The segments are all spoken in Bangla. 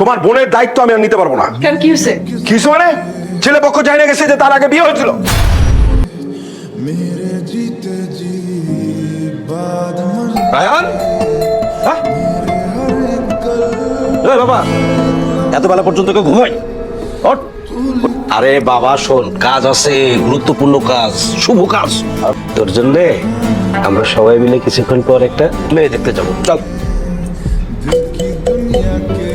তোমার বোনের দায়িত্ব আমি আর নিতে পারব না। কেন কি হয়েছে? মানে? ছেলে পক্ষ জানিয়ে গেছে যে তার আগে বিয়ে হয়েছিল। রায়হান? হ্যাঁ? বাবা এত বেলা পর্যন্ত কেউ ঘুমাই ওঠ। আরে বাবা শোন কাজ আছে গুরুত্বপূর্ণ কাজ শুভ কাজ। তোর জন্য আমরা সবাই মিলে কিছুক্ষণ পর একটা মেয়ে দেখতে যাব। চল।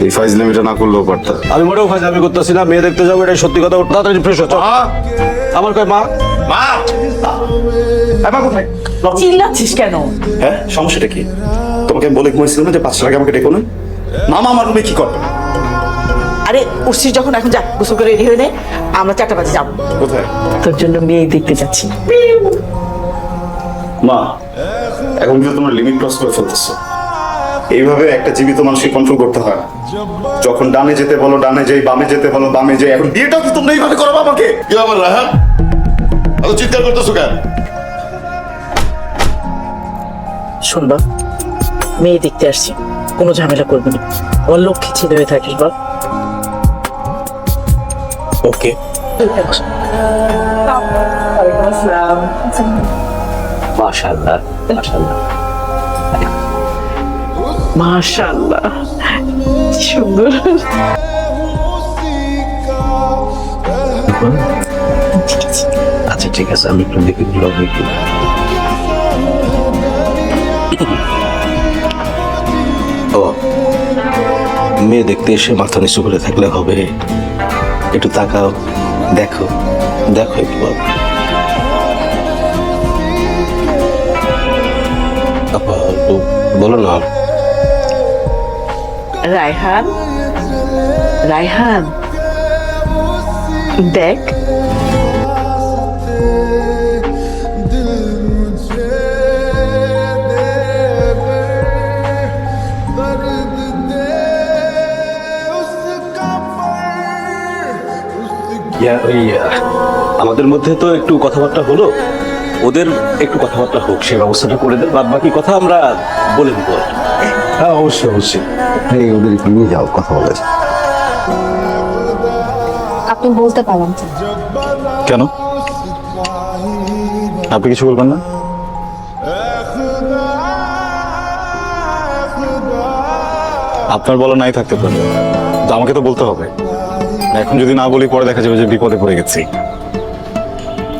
এই ফাইজলামিটা না করলেও পারতাম। আমি মোটেও ফাজলামি করতেছি না মেয়ে দেখতে যাব এটা সত্যি কথা তাড়াতাড়ি ফ্রেশ হচ্ছে আমার কয় মা? মা! মা কোথায়? চিল্লাচ্ছিস কেন? হ্যাঁ সমস্যাটা কি? তোমাকে আমি বলে ঘুমাইছিলাম না যে পাঁচটার আগে আমাকে ডেকো না? মামা আমার রুমে কি করবে? আরে উঠছিস যখন এখন যা গোসল করে রেডি হয়ে নে আমরা চারটা বাজে যাব। কোথায়? তোর জন্য মেয়ে দেখতে যাচ্ছি। মা এখন কিন্তু তোমার লিমিট ক্রস করে ফেলতেছো। এইভাবে একটা জীবিত মানুষকে কন্ট্রোল করতে হয়। যখন ডানে যেতে বলো ডানে যাই বামে যেতে বলো বামে যাই এখন বিয়েটাও কি তোমরা এইভাবে করো আমাকে? কি আমার রাহান এত চিৎকার করতেছো কেন? শুনবা মেয়ে দেখতে আসছি। কোনো ঝামেলা করবে না। আমার লক্ষ্মী ছেলে হয়ে থাকিস বা ওকে। মাশাআল্লাহ মাশাআল্লাহ। মাশাআল্লাহ। কি সুন্দর। আচ্ছা ঠিক আছে আমি একটু দেখি ব্লগ দেখি। ও মেয়ে দেখতে এসে মাথা নিচু করে থাকলে হবে। একটু তাকাও দেখো দেখো একটু। আপা, একটু বলো না। রায়হান রায়হান, দেখ। ওই আমাদের মধ্যে তো একটু কথাবার্তা হলো। ওদের একটু কথাবার্তা হোক, সে ব্যবস্থাটা করে দেন বাদ বাকি কথা আমরা বলে দেবো। হ্যাঁ অবশ্যই অবশ্যই। এই ওদের একটু নিয়ে যাও কথা বলে আপনি বলতে পারেন। কেন? আপনি কিছু বলবেন না? আপনার বলা নাই থাকতে পারে। তো আমাকে তো বলতে হবে। এখন যদি না বলি পরে দেখা যাবে যে বিপদে পড়ে গেছি।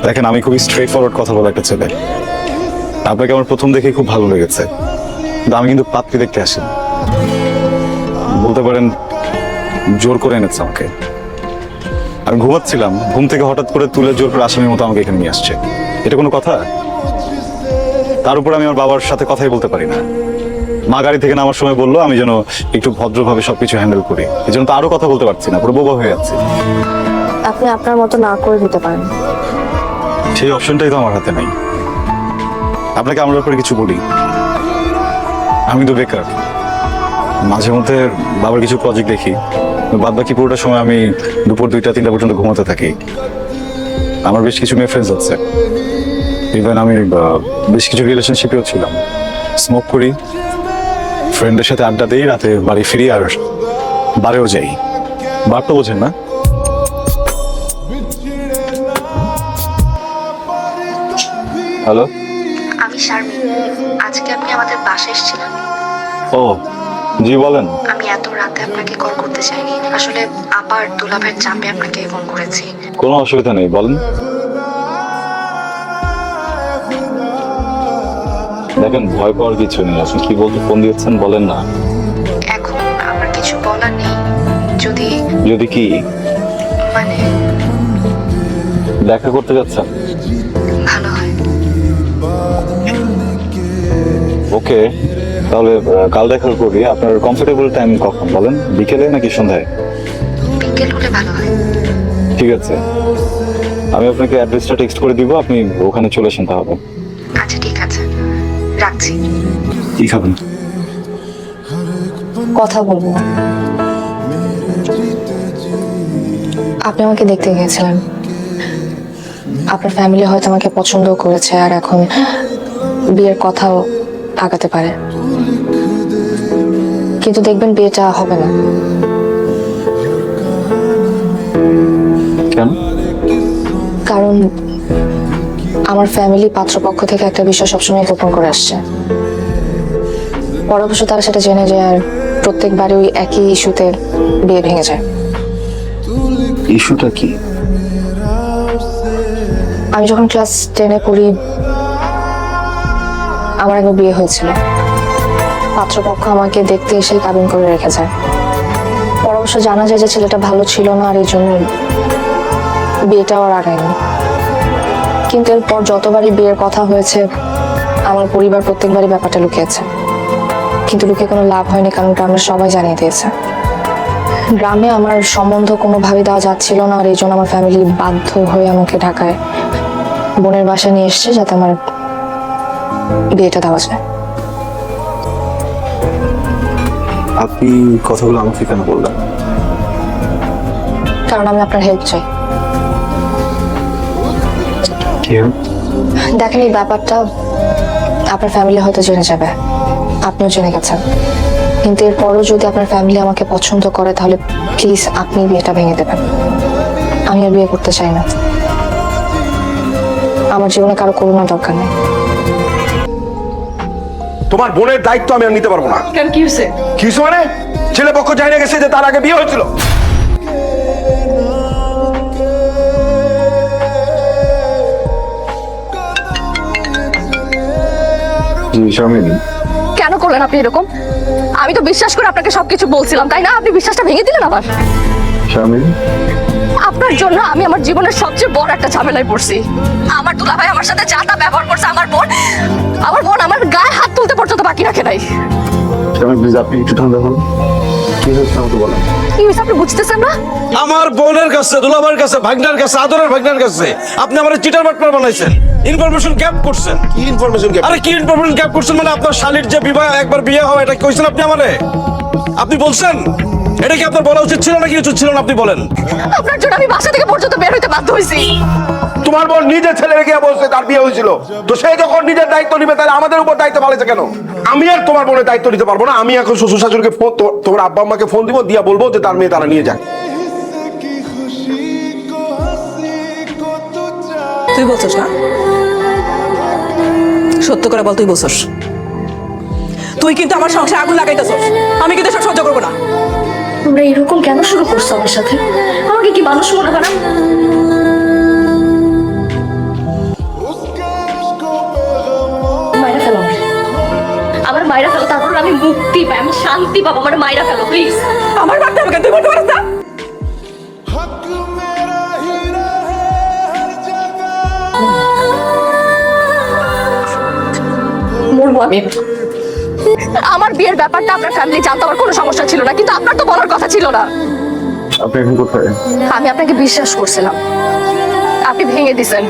দেখেন আমি খুবই স্ট্রেট ফরওয়ার্ড কথা বলা একটা ছেলে। আপনাকে আমার প্রথম দেখেই খুব ভালো লেগেছে। কিন্তু আমি কিন্তু পাত্রী দেখতে আসি বলতে পারেন জোর করে এনেছে আমাকে। আমি ঘুমাচ্ছিলাম ঘুম থেকে হঠাৎ করে তুলে জোর করে আসামির মতো আমাকে এখানে নিয়ে আসছে। এটা কোনো কথা? তার উপর আমি আমার বাবার সাথে কথাই বলতে পারি না। মা গাড়ি থেকে নামার সময় বলল আমি যেন একটু ভদ্রভাবে সবকিছু হ্যান্ডেল করি। এই জন্য তো আরও কথা বলতে পারছি না পুরো বোবা হয়ে যাচ্ছে। আপনি আপনার মতো না করে দিতে পারেন। সেই অপশনটাই তো আমার হাতে নেই। আপনাকে আমার ব্যাপারে কিছু বলি। আমি তো বেকার। মাঝে মধ্যে বাবার কিছু প্রজেক্ট দেখি। বাদ বাকি পুরোটা সময় আমি দুপুর দুইটা, তিনটা পর্যন্ত ঘুমাতে থাকি। আমার বেশ কিছু মেয়ে ফ্রেন্ডস আছে। ইভেন আমি বেশ কিছু রিলেশনশিপেও ছিলাম। স্মোক করি। ফ্রেন্ডের সাথে আড্ডা দিই, রাতে বাড়ি ফিরি আর বারেও যাই। বার তো বোঝেন না। হ্যালো আমি শারমিন? আজকে আপনি আমাদের বাসায় এসেছিলেন? ও জি বলেন। আমি এত রাতে আপনাকে কল করতে চাইনি। আসলে আবার দুলাভের চাপে আপনাকে ফোন করেছি। কোনো অসুবিধা নেই বলেন। দেখেন ভয় পাওয়ার কিছু নেই। আপনি কি বলতে ফোন দিয়েছেন বলেন না। এখন আমার কিছু বলার নেই। যদি যদি কি? মানে দেখা করতে যাচ্ছেন? ওকে তাহলে কাল দেখা করি। আপনার কমফোর্টেবল টাইম কখন বলেন? বিকেলে নাকি সন্ধ্যায়? বিকেল হলে ভালো হয়। ঠিক আছে। আমি আপনাকে অ্যাড্রেসটা টেক্সট করে দিব আপনি ওখানে চলে আসেন তাহলে। আচ্ছা ঠিক আছে। রাখছি। কি খাবেন? কথা বলব। আপনি আমাকে দেখতে গিয়েছিলেন। আপনার ফ্যামিলি হয়তো আমাকে পছন্দ করেছে আর এখন বিয়ের কথাও আগাতে পারে। কিন্তু দেখবেন বিয়েটা হবে না। কেন? কারণ আমার ফ্যামিলি পাত্রপক্ষ থেকে একটা বিষয় সবসময় গোপন করে আসছে। পরে অবশ্য তারা সেটা জেনে যায় আর প্রত্যেকবারে ওই একই ইস্যুতে বিয়ে ভেঙে যায়। ইস্যুটা কি? আমি যখন ক্লাস টেনে পড়ি আমার একবার বিয়ে হয়েছিল। পাত্রপক্ষ আমাকে দেখতে এসে কাবিন করে রেখে যায়। পর অবশ্য জানা যায় যে ছেলেটা ভালো ছিল না আর এই জন্য বিয়েটাও আর আগায়নি। কিন্তু এরপর যতবারই বিয়ের কথা হয়েছে, আমার পরিবার প্রত্যেকবারই ব্যাপারটা লুকিয়েছে। কিন্তু লুকিয়ে কোনো লাভ হয়নি কারণ গ্রামের সবাই জানিয়ে দিয়েছে। গ্রামে আমার সম্বন্ধ কোনোভাবে দেওয়া যাচ্ছিল না আর এই জন্য আমার ফ্যামিলি বাধ্য হয়ে আমাকে ঢাকায় বোনের বাসায় নিয়ে এসছে যাতে আমার বিয়েটা দেওয়া যায়। আপনি কথাগুলো আমাকে কেন বললেন? কারণ আমি আপনার হেল্প চাই। দেখেন এই ব্যাপারটা আপনার ফ্যামিলি হয়তো জেনে যাবে। আপনিও জেনে গেছেন। কিন্তু এরপরও যদি আপনার ফ্যামিলি আমাকে পছন্দ করে তাহলে প্লিজ আপনি বিয়েটা ভেঙে দেবেন। আমি আর বিয়ে করতে চাই না। আমার জীবনে কারও করোনা দরকার নেই। তোমার বোনের দায়িত্ব আমি আর নিতে পারব না। কেন কি হয়েছে? কি হয়েছে মানে? ছেলে পক্ষ জানিয়ে গেছে যে তার আগে বিয়ে হয়েছিল। কেন করলেন আপনি এরকম? আমি তো বিশ্বাস করে আপনাকে সবকিছু বলছিলাম তাই না? আপনি বিশ্বাসটা ভেঙে দিলেন আবার। আপনার জন্য আমি আমার জীবনের সবচেয়ে বড় একটা ঝামেলায় পড়ছি। আমার দুলাভাই আমার সাথে যা তা ব্যবহার করছে আমার বোন আমার বোন বাকি রাখে নাই। শামিনী প্লিজ আপনি একটু ঠান্ডা হন। কি হয়েছে আমাকে বলেন? কি হয়েছে আপনি বুঝতেছেন না? আমার বোনের কাছে দুলাভাইয়ের কাছে ভাগনার কাছে আদরের ভাগনার কাছে আপনি আমার চিটার বাটপার বানাইছেন। ইনফরমেশন গ্যাপ করছেন। কি ইনফরমেশন গ্যাপ আরে কি ইনফরমেশন গ্যাপ করছেন মানে আপনার শালীর যে বিবাহ একবার বিয়ে হয় এটা কইছেন আপনি আমারে? আপনি বলছেন? এটা কি আপনার বলা উচিত ছিল নাকি উচিত ছিল না আপনি বলেন? আপনার জন্য আমি বাসা থেকে পর্যন্ত বের হইতে বাধ্য হয়েছি তোমার বোন নিজের ছেলে রেখে বলছে তার বিয়ে হয়েছিল? তো সে যখন নিজের দায়িত্ব নিবে তাহলে আমাদের উপর দায়িত্ব পালাইছে কেন? আমি আর তোমার বোনের দায়িত্ব নিতে পারব না। আমি এখন শ্বশুর শাশুড়িকে ফোন তোমার আব্বা আম্মাকে ফোন দিব দিয়া বলব যে তার মেয়ে তারা নিয়ে যাক। তুই বলছস না? সত্য করে বল তুই বলছস। তুই কিন্তু আমার সংসারে আগুন লাগাইতেছস। আমি কিন্তু সব সহ্য করব না। তোমরা এরকম কেন শুরু করছ আমার সাথে? আমাকে কি মানুষ মনে করা মায়েরা ফেলো আমারে। মায়েরা ফেলো তারপর আমি মুক্তি পাই আমি শান্তি পাবো আমার মায়েরা ফেলো প্লিজ আমার হবে কেন? তুই বলতে পারিস না। আমি আমার বিয়ের ব্যাপারটা আপনার ফ্যামিলি জানতে আমার কোনো সমস্যা ছিল না কিন্তু আপনার তো বলার কথা ছিল না। আপনি এখন কোথায়? আমি আপনাকে বিশ্বাস করছিলাম। আপনি ভেঙে দিছেন।